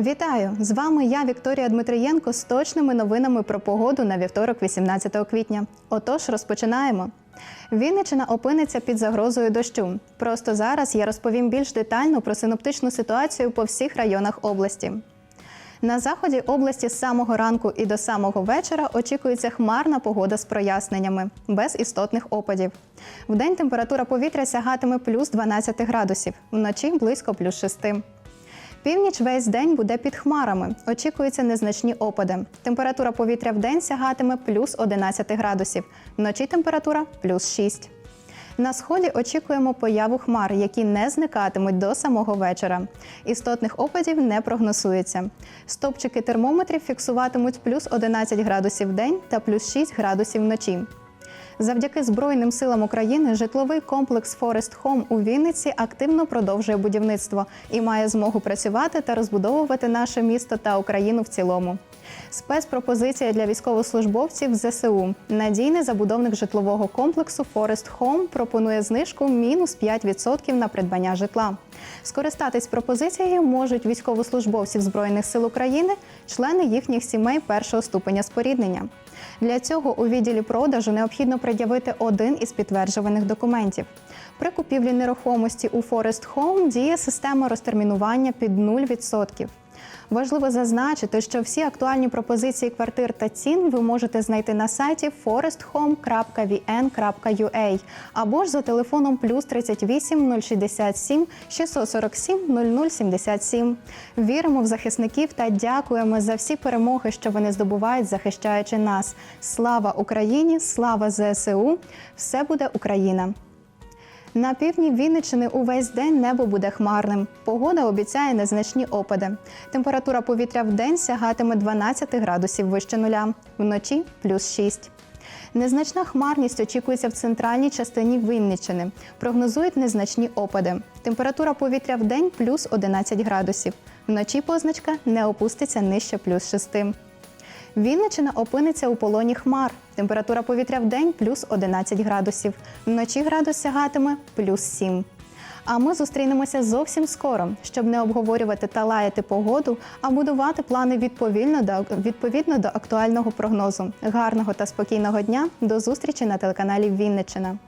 Вітаю! З вами я, Вікторія Дмитрієнко, з точними новинами про погоду на вівторок, 18 квітня. Отож, розпочинаємо. Вінниччина опиниться під загрозою дощу. Просто зараз я розповім більш детально про синоптичну ситуацію по всіх районах області. На заході області з самого ранку і до самого вечора очікується хмарна погода з проясненнями, без істотних опадів. Вдень температура повітря сягатиме плюс 12 градусів, вночі близько плюс 6. Північ весь день буде під хмарами. Очікуються незначні опади. Температура повітря в день сягатиме плюс 11 градусів, вночі температура плюс 6. На сході очікуємо появу хмар, які не зникатимуть до самого вечора. Істотних опадів не прогнозується. Стопчики термометрів фіксуватимуть плюс 11 градусів в день та плюс 6 градусів вночі. Завдяки Збройним силам України житловий комплекс Форест Хом у Вінниці активно продовжує будівництво і має змогу працювати та розбудовувати наше місто та Україну в цілому. Спецпропозиція для військовослужбовців ЗСУ. Надійний забудовник житлового комплексу Форест Хом пропонує знижку мінус 5% на придбання житла. Скористатись пропозицією можуть військовослужбовців Збройних сил України, члени їхніх сімей першого ступеня споріднення. Для цього у відділі продажу необхідно пред'явити один із підтверджуваних документів. При купівлі нерухомості у Forest Home діє система розтермінування під 0%. Важливо зазначити, що всі актуальні пропозиції квартир та цін ви можете знайти на сайті foresthome.vn.ua або ж за телефоном плюс 38 067 647 0077. Віримо в захисників та дякуємо за всі перемоги, що вони здобувають, захищаючи нас. Слава Україні! Слава ЗСУ! Все буде Україна! На півдні Вінниччини увесь день небо буде хмарним. Погода обіцяє незначні опади. Температура повітря в день сягатиме 12 градусів вище нуля, вночі плюс 6. Незначна хмарність очікується в центральній частині Вінниччини. Прогнозують незначні опади. Температура повітря в день плюс 11 градусів. Вночі позначка не опуститься нижче плюс 6. Вінниччина опиниться у полоні хмар. Температура повітря в день плюс 11 градусів. Вночі градус сягатиме плюс 7. А ми зустрінемося зовсім скоро, щоб не обговорювати та лаяти погоду, а будувати плани відповідно до, відповідно до актуального прогнозу. Гарного та спокійного дня. До зустрічі на телеканалі Вінниччина.